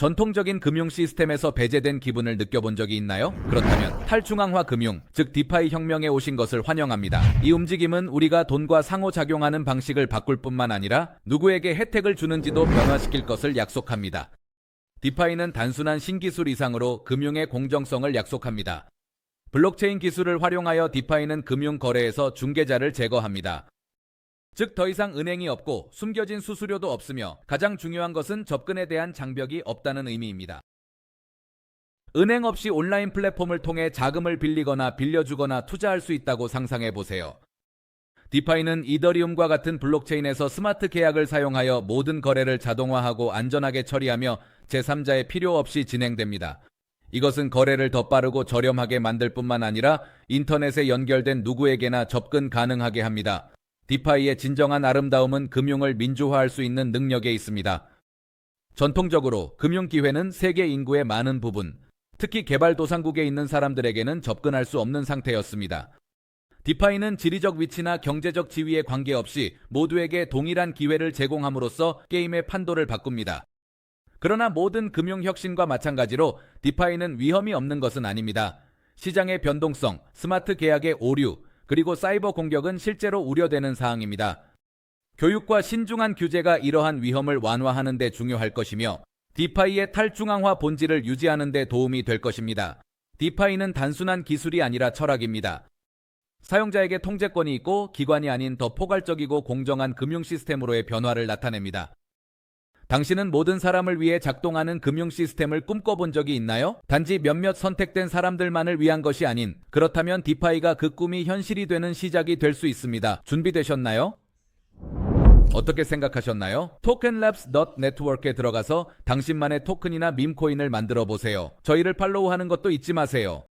전통적인 금융 시스템에서 배제된 기분을 느껴본 적이 있나요? 그렇다면 탈중앙화 금융, 즉 디파이 혁명에 오신 것을 환영합니다. 이 움직임은 우리가 돈과 상호작용하는 방식을 바꿀 뿐만 아니라 누구에게 혜택을 주는지도 변화시킬 것을 약속합니다. 디파이는 단순한 신기술 이상으로 금융의 공정성을 약속합니다. 블록체인 기술을 활용하여 디파이는 금융 거래에서 중개자를 제거합니다. 즉 더 이상 은행이 없고 숨겨진 수수료도 없으며 가장 중요한 것은 접근에 대한 장벽이 없다는 의미입니다. 은행 없이 온라인 플랫폼을 통해 자금을 빌리거나 빌려주거나 투자할 수 있다고 상상해 보세요. 디파이는 이더리움과 같은 블록체인에서 스마트 계약을 사용하여 모든 거래를 자동화하고 안전하게 처리하며 제3자의 필요 없이 진행됩니다. 이것은 거래를 더 빠르고 저렴하게 만들 뿐만 아니라 인터넷에 연결된 누구에게나 접근 가능하게 합니다. 디파이의 진정한 아름다움은 금융을 민주화할 수 있는 능력에 있습니다. 전통적으로 금융 기회는 세계 인구의 많은 부분, 특히 개발도상국에 있는 사람들에게는 접근할 수 없는 상태였습니다. 디파이는 지리적 위치나 경제적 지위에 관계없이 모두에게 동일한 기회를 제공함으로써 게임의 판도를 바꿉니다. 그러나 모든 금융 혁신과 마찬가지로 디파이는 위험이 없는 것은 아닙니다. 시장의 변동성, 스마트 계약의 오류, 그리고 사이버 공격은 실제로 우려되는 사항입니다. 교육과 신중한 규제가 이러한 위험을 완화하는 데 중요할 것이며 디파이의 탈중앙화 본질을 유지하는 데 도움이 될 것입니다. 디파이는 단순한 기술이 아니라 철학입니다. 사용자에게 통제권이 있고 기관이 아닌 더 포괄적이고 공정한 금융 시스템으로의 변화를 나타냅니다. 당신은 모든 사람을 위해 작동하는 금융 시스템을 꿈꿔본 적이 있나요? 단지 몇몇 선택된 사람들만을 위한 것이 아닌 그렇다면 디파이가 그 꿈이 현실이 되는 시작이 될 수 있습니다. 준비되셨나요? 어떻게 생각하셨나요? tokenlabs.network에 들어가서 당신만의 토큰이나 밈코인을 만들어 보세요. 저희를 팔로우하는 것도 잊지 마세요.